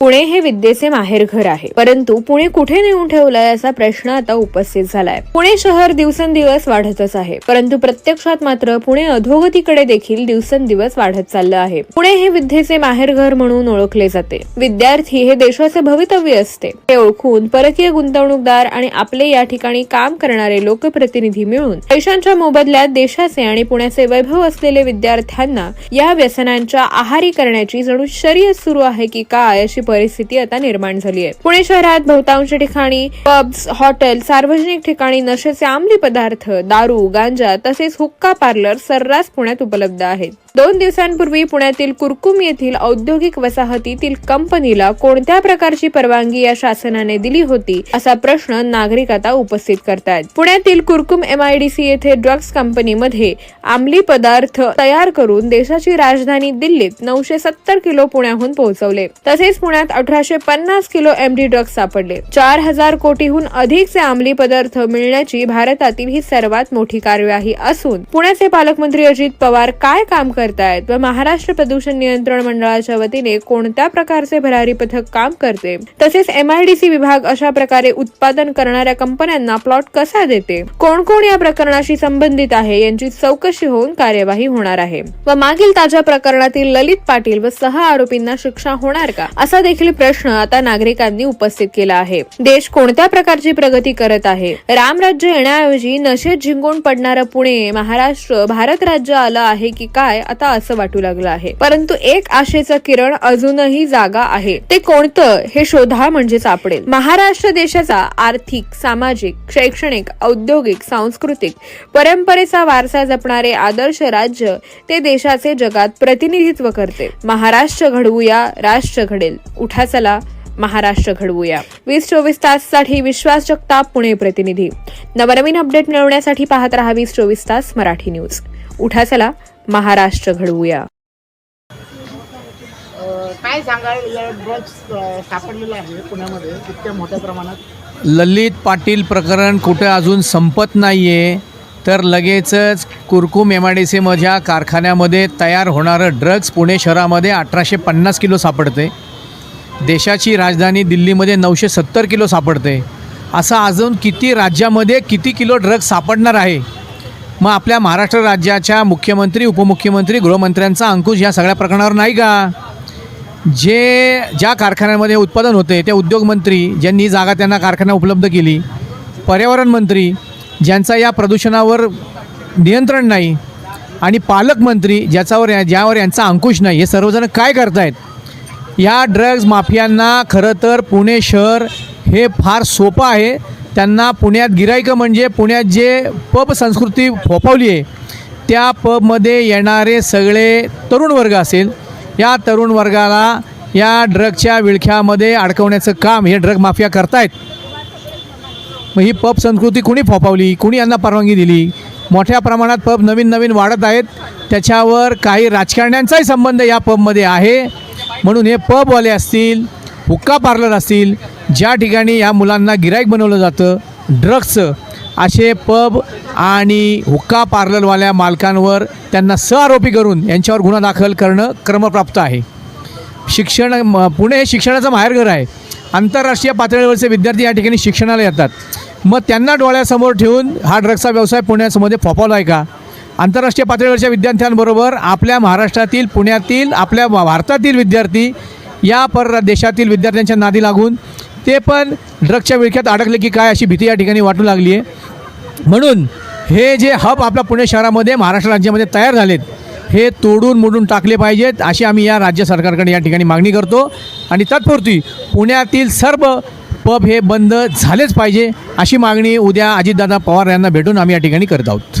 पुणे हे विद्येचे माहेरघर आहे. परंतु पुणे कुठे नेऊन ठेवलंय असा प्रश्न आता उपस्थित झालाय. पुणे शहर दिवसेंदिवस वाढतच आहे. परंतु प्रत्यक्षात मात्र पुणे अधोगतीकडे देखील दिवसेंदिवस वाढत चाललं आहे. पुणे हे विद्येचे माहेरघर म्हणून ओळखले जाते. विद्यार्थी हे देशाचे भवितव्य असते. हे ओळखून परकीय गुंतवणूकदार आणि आपले या ठिकाणी काम करणारे लोकप्रतिनिधी मिळून पैशांच्या मोबदल्यात देशाचे आणि पुण्याचे वैभव असलेले विद्यार्थ्यांना या व्यसनांच्या आहारी करण्याची जणू शर्यत सुरू आहे की काय अशी परिस्थिती आता निर्माण झाली आहे. पुणे शहरात बहुतांश ठिकाणी पब्स हॉटेल सार्वजनिक ठिकाणी नशेचे अंमली पदार्थ दारू गांजा तसेच हुक्का पार्लर सर्रास पुण्यात उपलब्ध आहेत. दोन दिवसांपूर्वी पुण्यातील कुरकुम येथील औद्योगिक वसाहतीतील कंपनीला कोणत्या प्रकारची परवानगी या शासनाने दिली होती असा प्रश्न नागरिक आता उपस्थित करतायत. पुण्यातील कुरकुम एमआयडीसी येथे ड्रग्ज कंपनीमध्ये अंमली पदार्थ तयार करून देशाची राजधानी दिल्लीत नऊशे सत्तर किलो पुण्याहून पोहोचवले. तसेच पुण्यात अठराशे पन्नास किलो एमडी ड्रग्ज सापडले. चार हजार कोटीहून अधिकचे अंमली पदार्थ मिळण्याची भारतातील ही सर्वात मोठी कार्यवाही असून पुण्याचे पालकमंत्री अजित पवार काय काम करतायत व महाराष्ट्र प्रदूषण नियंत्रण मंडळाच्या वतीने कोणत्या प्रकारचे भरारी पथक काम करते? तसेच एमआयडीसी विभाग अशा प्रकारे उत्पादन करणाऱ्या कंपन्यांना प्लॉट कसा देते? कोण कोण या प्रकरणाशी संबंधित आहे यांची चौकशी होऊन कार्यवाही होणार आहे. व मागील ताज्या प्रकरणातील ललित पाटील व सहा आरोपींना शिक्षा होणार का? असा देखील प्रश्न आता नागरिकांनी उपस्थित केला आहे. देश कोणत्या प्रकारची प्रगती करत आहे? रामराज्य येण्याऐवजी नशेत झिंगून पडणारं पुणे महाराष्ट्र भारत राज्य आलं आहे की काय आता असं वाटू लागलं आहे. परंतु एक आशेचं किरण अजूनही जागा आहे. ते कोणतं हे शोधा म्हणजे सापडेल. महाराष्ट्र देशाचा आर्थिक सामाजिक शैक्षणिक औद्योगिक सांस्कृतिक परंपरेचा वारसा जपणारे आदर्श राज्य ते देशाचे जगात प्रतिनिधित्व करते. महाराष्ट्र घडवूया राष्ट्र घडेल. उठा चला महाराष्ट्र घडवूया. वीस चोवीस ताससाठी विश्वास जगताप पुणे प्रतिनिधी. नवनवीन अपडेट मिळवण्यासाठी पाहत रहा वीस चोवीस तास मराठी न्यूज. उठा चला महाराष्ट्र घडवूया. काय सांगाल ड्रग्ज सापडलेला आहे पुण्यामध्ये इतक्या मोठ्या प्रमाणात? ललित पाटील प्रकरण कुठे अजून संपत नाही आहे तर लगेचच कुरकुम एम आय डी सीमधल्या कारखान्यामध्ये तयार होणारं ड्रग्ज पुणे शहरामध्ये अठराशे पन्नास किलो सापडते देशाची राजधानी दिल्लीमध्ये नऊशे सत्तर किलो सापडते. असं अजून किती राज्यामध्ये किती किलो ड्रग्ज सापडणार आहे? मग आपल्या महाराष्ट्र राज्याच्या मुख्यमंत्री उपमुख्यमंत्री गृहमंत्र्यांचा अंकुश या सगळ्या प्रकरणावर नाही का? जे ज्या कारखान्यांमध्ये उत्पादन होते त्या उद्योगमंत्री ज्यांनी जागा त्यांना कारखाना उपलब्ध केली पर्यावरण मंत्री ज्यांचा या प्रदूषणावर नियंत्रण नाही आणि पालकमंत्री ज्याच्यावर या- ज्यावर यांचा अंकुश नाही हे सर्वजण काय करतायत? या ड्रग्ज माफियांना खरं तर पुणे शहर हे फार सोपं आहे. त्यांना पुण्यात गिराईकं म्हणजे पुण्यात जे पब संस्कृती फोफावली आहे त्या पबमध्ये येणारे सगळे तरुण वर्ग असेल या तरुण वर्गाला या ड्रगच्या विळख्यामध्ये अडकवण्याचं काम हे ड्रग माफिया करतायत. मग ही पब संस्कृती कुणी फोपावली कुणी यांना परवानगी दिली? मोठ्या प्रमाणात पब नवीन नवीन वाढत आहेत. त्याच्यावर काही राजकारण्यांचाही संबंध या पबमध्ये आहे. म्हणून हे पबवाले असतील हुक्का पार्लर असतील ज्या ठिकाणी या मुलांना गिराईक बनवलं जातं ड्रग्सचं असे पब आणि हुक्का पार्लरवाल्या मालकांवर त्यांना सहआरोपी करून यांच्यावर गुन्हा दाखल करणं क्रमप्राप्त आहे. शिक्षण म- पुणे हे शिक्षणाचं माहेरघर आहे. आंतरराष्ट्रीय पातळीवरचे विद्यार्थी या ठिकाणी शिक्षणाला येतात. मग त्यांना डोळ्यासमोर ठेवून हा ड्रग्सचा व्यवसाय पुण्यासमध्ये फोफावला आहे का? आंतरराष्ट्रीय पातळीवरच्या विद्यार्थ्यांबरोबर आपल्या महाराष्ट्रातील पुण्यातील आपल्या भारतातील विद्यार्थी या पर देशातील विद्यार्थ्यांच्या नादी लागून ते पण ड्रग्सच्या विळख्यात अडकले की काय अशी भीती या ठिकाणी वाटू लागली आहे. म्हणून हे जे हब आपल्या पुणे शहरामध्ये महाराष्ट्र राज्यामध्ये तयार झालेत हे तोडून मोडून टाकले पाहिजेत अशी आम्ही या राज्य सरकारकडे या ठिकाणी मागणी करतो. आणि तत्पुरती पुण्यातील सर्व पब हे बंद झालेच पाहिजे अशी मागणी उद्या अजितदादा पवार यांना भेटून आम्ही या ठिकाणी करत आहोत.